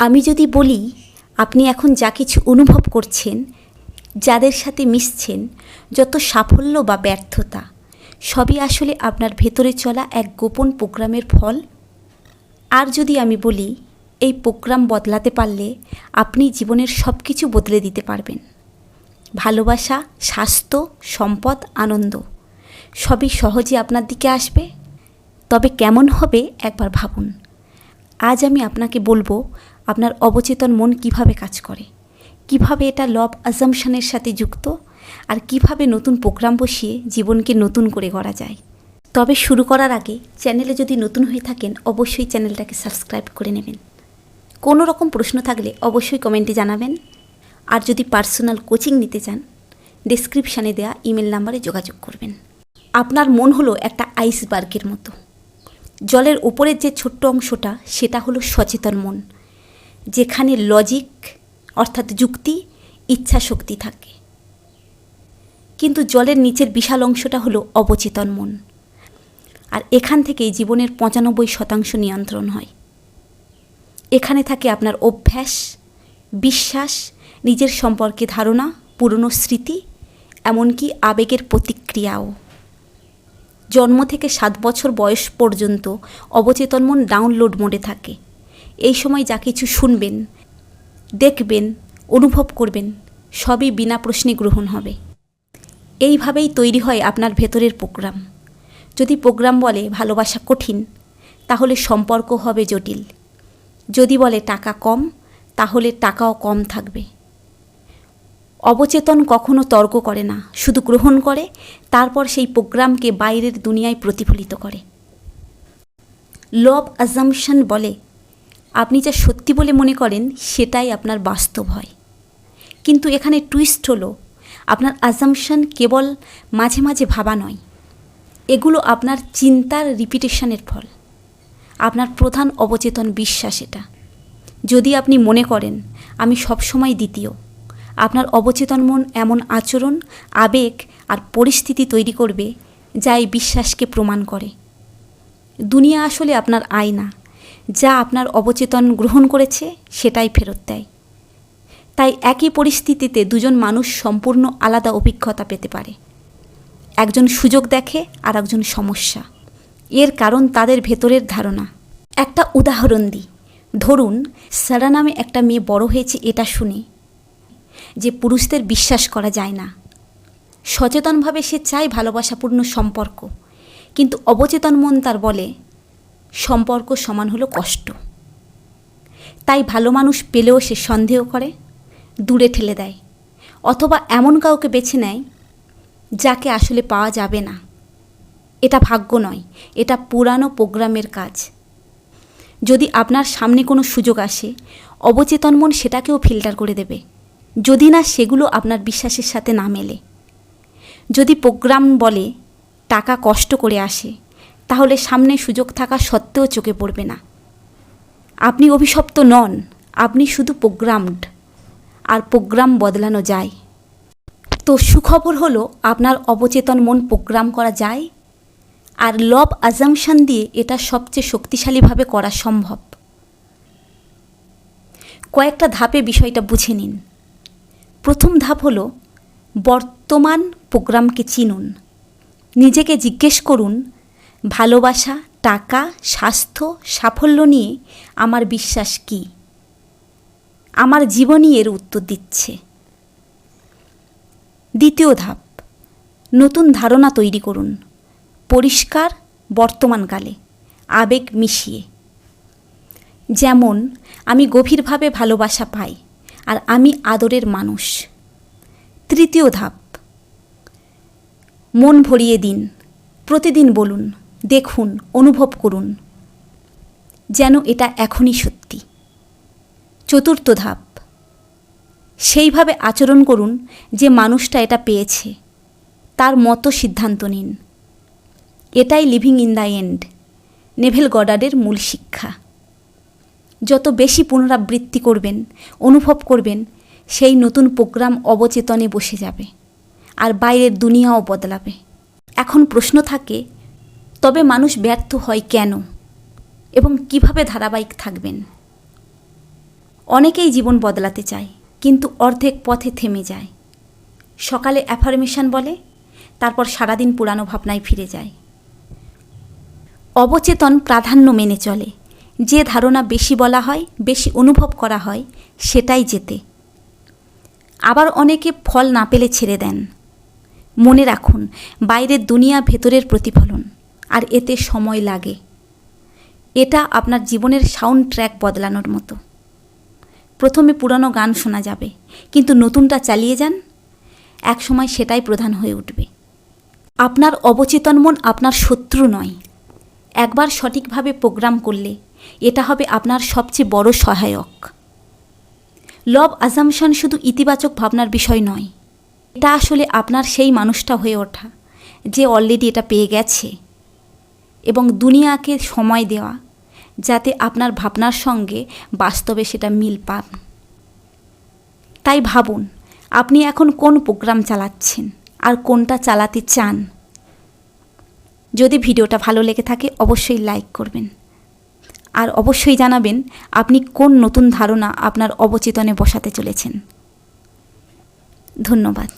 আমি যদি বলি, আপনি এখন যা কিছু অনুভব করছেন, যাদের সাথে মিশছেন, যত সাফল্য বা ব্যর্থতা, সবই আসলে আপনার ভেতরে চলা এক গোপন প্রোগ্রামের ফল? আর যদি আমি বলি, এই প্রোগ্রাম বদলাতে পারলে আপনি জীবনের সব কিছু বদলে দিতে পারবেন। ভালোবাসা, স্বাস্থ্য, সম্পদ, আনন্দ, সবই সহজে আপনার দিকে আসবে। তবে কেমন হবে একবার ভাবুন। আজ আমি আপনাকে বলব আপনার অবচেতন মন কীভাবে কাজ করে? কীভাবে এটা লব আজামশনের সাথে যুক্ত? আর কীভাবে নতুন প্রোগ্রাম বসিয়ে জীবনকে নতুন করে গড়া যায়? তবে শুরু করার আগে চ্যানেলে যদি নতুন হয়ে থাকেন, অবশ্যই চ্যানেলটাকে সাবস্ক্রাইব করে নেবেন। কোনো রকম প্রশ্ন থাকলে অবশ্যই কমেন্টে জানাবেন। আর যদি পার্সোনাল কোচিং নিতে চান ডেসক্রিপশানে দেওয়া ইমেল নাম্বারে যোগাযোগ করবেন। আপনার মন হলো একটা আইসবার্গের মতো। জলের উপরের যে ছোট্ট অংশটা, সেটা হলো সচেতন মন। যেখানে লজিক অর্থাৎ যুক্তি ইচ্ছা শক্তি থাকে। কিন্তু জলের নিচের বিশাল অংশটা হলো অবচেতন মন। আর এখান থেকেই জীবনের পঁচানব্বই শতাংশ নিয়ন্ত্রণ হয়। এখানে থাকে আপনার অভ্যাস, বিশ্বাস, নিজের সম্পর্কে ধারণা, পুরনো স্মৃতি, এমনকি আবেগের প্রতিক্রিয়াও। জন্ম থেকে সাত বছর বয়স পর্যন্ত অবচেতন মন ডাউনলোড মোডে থাকে। এই সময় যা কিছু শুনবেন, দেখবেন, অনুভব করবেন, সবই বিনা প্রশ্নে গ্রহণ হবে। এইভাবেই তৈরি হয় আপনার ভেতরের প্রোগ্রাম। যদি প্রোগ্রাম বলে ভালোবাসা কঠিন, তাহলে সম্পর্ক হবে জটিল। যদি বলে টাকা কম, তাহলে টাকাও কম থাকবে। অবচেতন কখনো তর্ক করে না, শুধু গ্রহণ করে, তারপর সেই প্রোগ্রামকে বাইরের দুনিয়ায় প্রতিফলিত করে। লব অ্যাজামশন বলে আপনি যা সত্যি বলে মনে করেন, সেটাই আপনার বাস্তব হয়। কিন্তু এখানে টুইস্ট হলো, আপনার অ্যাজামশন কেবল মাঝে মাঝে ভাবা নয়। এগুলো আপনার চিন্তার রিপিটেশনের ফল। আপনার প্রধান অবচেতন বিশ্বাস এটা। যদি আপনি মনে করেন, আমি সবসময় দ্বিতীয়, আপনার অবচেতন মন এমন আচরণ, আবেগ আর পরিস্থিতি তৈরি করবে, যা এই বিশ্বাসকে প্রমাণ করে। দুনিয়া আসলে আপনার আয়না। যা আপনার অবচেতন গ্রহণ করেছে, সেটাই ফেরত দেয়। তাই একই পরিস্থিতিতে দুজন মানুষ সম্পূর্ণ আলাদা অভিজ্ঞতা পেতে পারে। একজন সুযোগ দেখে আর একজন সমস্যা। এর কারণ তাদের ভেতরের ধারণা। একটা উদাহরণ দিই। ধরুন, সারা নামে একটা মেয়ে বড় হয়েছে, এটা শুনে। যে পুরুষদের বিশ্বাস করা যায় না। সচেতনভাবে সে চায় ভালোবাসাপূর্ণ সম্পর্ক। কিন্তু অবচেতন মন তার বলে সম্পর্ক সমান হলো কষ্ট। তাই ভালো মানুষ পেলেও সে সন্দেহ করে, দূরে ঠেলে দেয়, অথবা এমন কাউকে বেছে নেয় যাকে আসলে পাওয়া যাবে না। এটা ভাগ্য নয়, এটা পুরানো প্রোগ্রামের কাজ। যদি আপনার সামনে কোনো সুযোগ আসে, অবচেতন মন সেটাকেও ফিল্টার করে দেবে। যদি না, সেগুলো আপনার বিশ্বাসের সাথে না মেলে। যদি প্রোগ্রাম বলে টাকা কষ্ট করে আসে তাহলে সামনে সুযোগ থাকা সত্ত্বেও চোখে পড়বে না। আপনি অভিশপ্ত নন, আপনি শুধু প্রোগ্রামড, আর প্রোগ্রাম বদলানো যায়। তো সুখবর হলো, আপনার অবচেতন মন প্রোগ্রাম করা যায়, আর লব আজামশান দিয়ে এটা সবচেয়ে শক্তিশালীভাবে করা সম্ভব। কয়েকটা ধাপে বিষয়টা বুঝে নিন। প্রথম ধাপ হলো, বর্তমান প্রোগ্রামকে চিনুন। নিজেকে জিজ্ঞেস করুন ভালোবাসা, টাকা, স্বাস্থ্য, সাফল্য নিয়ে আমার বিশ্বাস কী? আমার জীবনই এর উত্তর দিচ্ছে। দ্বিতীয় ধাপ, নতুন ধারণা তৈরি করুন। পরিষ্কার বর্তমানকালে, আবেগ মিশিয়ে। যেমন, আমি গভীরভাবে ভালোবাসা পাই আর আমি আদরের মানুষ। তৃতীয় ধাপ, মন ভরিয়ে দিন। প্রতিদিন বলুন দেখুন, অনুভব করুন, যেন এটা এখনই সত্যি। চতুর্থ ধাপ, সেইভাবে আচরণ করুন যে মানুষটা এটা পেয়েছে, তার মতো সিদ্ধান্ত নিন। এটাই living in the end Neville গডারের মূল শিক্ষা। যত বেশি পুনরাবৃত্তি করবেন, অনুভব করবেন, সেই নতুন প্রোগ্রাম অবচেতনে বসে যাবে, আর বাইরের দুনিয়াও বদলাবে। এখন প্রশ্ন থাকে তবে মানুষ ব্যর্থ হয় কেন? এবং কীভাবে ধারাবাহিক থাকবেন? অনেকেই জীবন বদলাতে চায়, কিন্তু অর্ধেক পথে থেমে যায়। সকালে অ্যাফার্মেশন বলে, তারপর সারাদিন পুরানো ভাবনায় ফিরে যায়। অবচেতন প্রাধান্য মেনে চলে। যে ধারণা বেশি বলা হয়, বেশি অনুভব করা হয়, সেটাই যেতে আবার অনেকে ফল না পেলে ছেড়ে দেন। মনে রাখুন, বাইরের দুনিয়া ভেতরের প্রতিফলন। আর এতে সময় লাগে। এটা আপনার জীবনের সাউন্ড ট্র্যাক বদলানোর মতো। প্রথমে পুরানো গান শোনা যাবে, কিন্তু নতুনটা চালিয়ে যান, একসময় সেটাই প্রধান হয়ে উঠবে। আপনার অবচেতন মন আপনার শত্রু নয়। একবার সঠিকভাবে প্রোগ্রাম করলে এটা হবে আপনার সবচেয়ে বড় সহায়ক। লব আজামশন শুধু ইতিবাচক ভাবনার বিষয় নয়, এটা আসলে আপনার সেই মানুষটা হয়ে ওঠা, যে অলরেডি এটা পেয়ে গেছে। এবং দুনিয়াকে সময় দেওয়া, যাতে আপনার ভাবনার সঙ্গে বাস্তবে সেটা মিল পান। তাই ভাবুন, আপনি এখন কোন প্রোগ্রাম চালাচ্ছেন আর কোনটা চালাতে চান? যদি ভিডিওটা ভালো লেগে থাকে, অবশ্যই লাইক করবেন। আর অবশ্যই জানাবেন, আপনি কোন নতুন ধারণা আপনার অবচেতনে বসাতে চলেছেন। ধন্যবাদ।